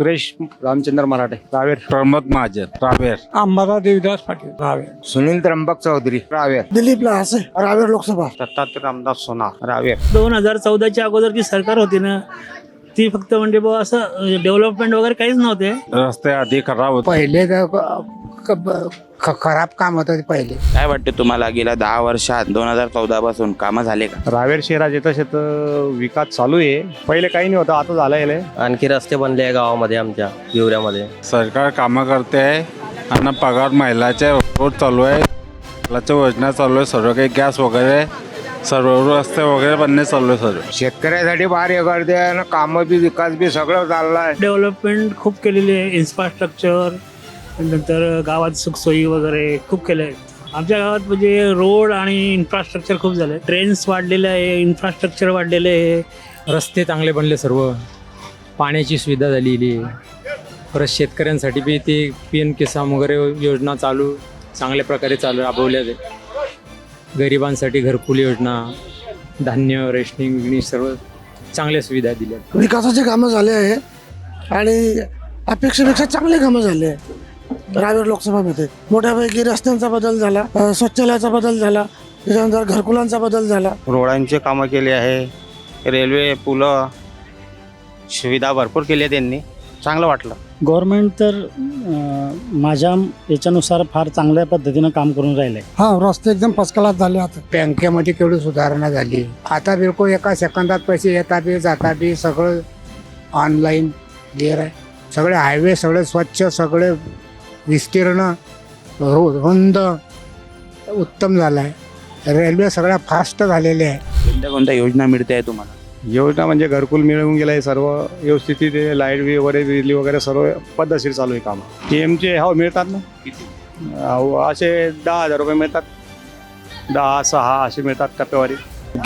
सुरेश रामचंद्र मराठे रावेर. प्रमोद महाजन रावेर. अंबादा देवीदास पाटील रावे सुनील त्र्यंबक चौधरी रावेर. दिलीप लासे रावेर लोकसभा. दत्तात्रय रामदास सोनार रावेर. दोन हजार चौदाच्या अगोदर जी सरकार होती ना ती फक्त म्हणजे बुवा असं डेव्हलपमेंट वगैरे काहीच नव्हते. रस्ते आधी खराब होते पहिले खराब काम होतं पहिले. काय वाटते तुम्हाला गेल्या दहा वर्षात दोन हजार चौदा पासून कामं झाले का? रावेर शहरात येतं शेत विकास चालू आहे. पहिले काही नाही होतं आता झालंय आणखी रस्ते बनले आहे गावामध्ये आमच्या हिवऱ्यामध्ये सरकार कामं करते आहे आणि पगार महिलाचे रोड चालू आहे महिलाच्या योजना चालू आहे सर्व काही गॅस वगैरे सर्व रस्ते वगैरे बनणे चालू आहे सर्व शेतकऱ्यासाठी फार हे करते आणि कामं बी विकास बी सगळं चाललंय डेव्हलपमेंट खूप केलेली आहे इन्फ्रास्ट्रक्चर नंतर गावात सुखसोयी वगैरे खूप केल्या आहेत. आमच्या गावात म्हणजे रोड आणि इन्फ्रास्ट्रक्चर खूप झालं. ट्रेन्स वाढलेले आहे इन्फ्रास्ट्रक्चर वाढलेले आहे. रस्ते चांगले बनले सर्व. पाण्याची सुविधा झालेली आहे. परत शेतकऱ्यांसाठी बी ते पी एम किसान वगैरे योजना चालू चांगल्या प्रकारे चालू राबवल्या ते गरिबांसाठी घरकुल योजना धान्य रेशनिंग विगणी सर्व चांगल्या सुविधा दिल्या विकासाचे कामं झाले आहे आणि अपेक्षेपेक्षा चांगले कामं झाले आहे. रावेर लोकसभामध्ये मोठ्यापैकी रस्त्यांचा बदल झाला अ, शौचालयाचा बदल झाला त्याच्यानंतर घरकुलांचा बदल झाला. रोडांचे कामं केले आहे रेल्वे पुलं सुविधा भरपूर केली आहे त्यांनी. चांगलं वाटलं. गव्हर्नमेंट तर माझ्या याच्यानुसार फार चांगल्या पद्धतीनं काम करून राहिलं आहे हा रस्ते एकदम फसकलात झाले आता. बँकेमध्ये केवढी सुधारणा झाली. आता बिलकुल एका सेकंदात पैसे येतात बी जातात बी सगळं ऑनलाईन क्लिअर आहे. सगळे हायवे सगळे स्वच्छ सगळे विस्तीर्ण रु- रुंद उत्तम झालं आहे रेल्वे सगळ्या फास्ट झालेल्या आहे कोणत्या कोणत्या योजना मिळते आहे तुम्हाला? योजना म्हणजे घरकुल मिळवून गेलंय सर्व व्यवस्थित ते लाइट बी वगैरे बिजली वगैरे सर्व पद्धतशीर चालू आहे काम. पीएमचे हो मिळतात ना? अहो, असे दहा हजार रुपये मिळतात. दहा सहा असे मिळतात टप्प्यावारी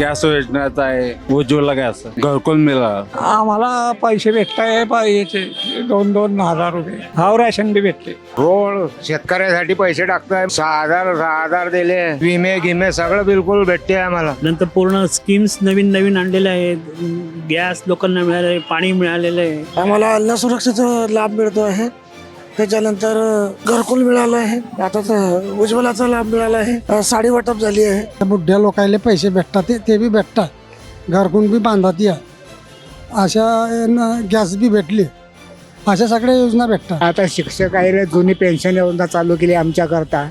गॅस योजनेचा आहे उज्ज्वला गॅस. घरकुल मिळालं. आम्हाला पैसे भेटताय पाहिजे दोन दोन हजार रुपये. हा राशन बी भेटते रोड शेतकऱ्यासाठी पैसे टाकताय. सहा हजार सहा हजार दिले. विमे गिमे सगळं बिलकुल भेटते आम्हाला. नंतर पूर्ण स्कीम्स नवीन नवीन आणलेल्या आहेत. गॅस लोकांना मिळालं आहे पाणी मिळालेलं आहे. आम्हाला अन्न सुरक्षेचा लाभ मिळतो आहे. त्याच्यानंतर घरकुल मिळालं आहे. आता तर उज्ज्वलाचा लाभ मिळाला आहे. साडी वाटप झाली आहे. बुड्ढ्या लोकायले पैसे भेटतात ते ते बी भेटतात. घरकुल बी बांधतात या. अशा गॅस बी भेटली. अशा सगळ्या योजना भेटतात. आता शिक्षक आहे जुनी पेन्शन योजना चालू केली आमच्याकरता.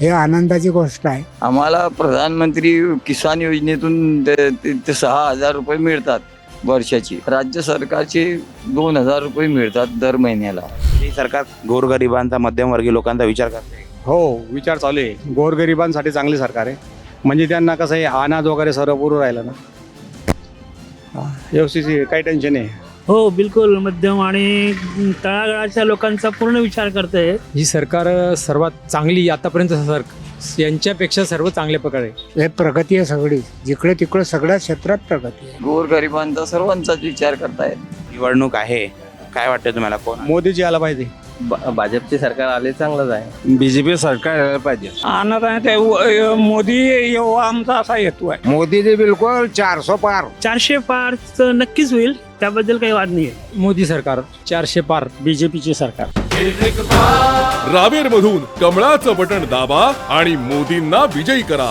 हे आनंदाची गोष्ट आहे. आम्हाला प्रधानमंत्री किसान योजनेतून ते सहा हजार रुपये मिळतात वर्षाची. राज्य सरकारचे दोन हजार रुपये मिळतात दर महिन्याला. हे सरकार गोरगरिबांचा मध्यमवर्गीय लोकांचा विचार करते. हो विचार चालू आहे. गोरगरिबांसाठी चांगली सरकार आहे. म्हणजे त्यांना कसं आहे अनाज वगैरे सर्व पुरू राहिलं ना. हा, व्यवस्थित आहे, काही टेन्शन नाही. हो बिलकुल मध्यम आणि तळागाळाच्या लोकांचा पूर्ण विचार करते. ही सरकार सर्वात चांगली आतापर्यंत सर यांच्यापेक्षा सर्व चांगल्या प्रकारे हे प्रगती आहे सगळी. जिकडे तिकडे सगळ्या क्षेत्रात प्रगती आहे. गोरगरिबांचा सर्वांचाच विचार करतायत. निवडणूक आहे. काय वाटतं तुम्हाला? कोण? मोदीजी आला पाहिजे. भाजपचे सरकार आले चांगलंच आहे. बीजेपी सरकार यायला पाहिजे. आणत आहे ते मोदी येऊ आमचा असा हेतू आहे. मोदीजी बिलकुल चारशे पार. चारशे पार तर नक्कीच होईल त्याबद्दल काही वाद नाही आहे मोदी सरकार चारशे पार बीजेपीचे सरकार. रावेर मधून कमळाचं बटण दाबा आणि मोदींना विजयी करा.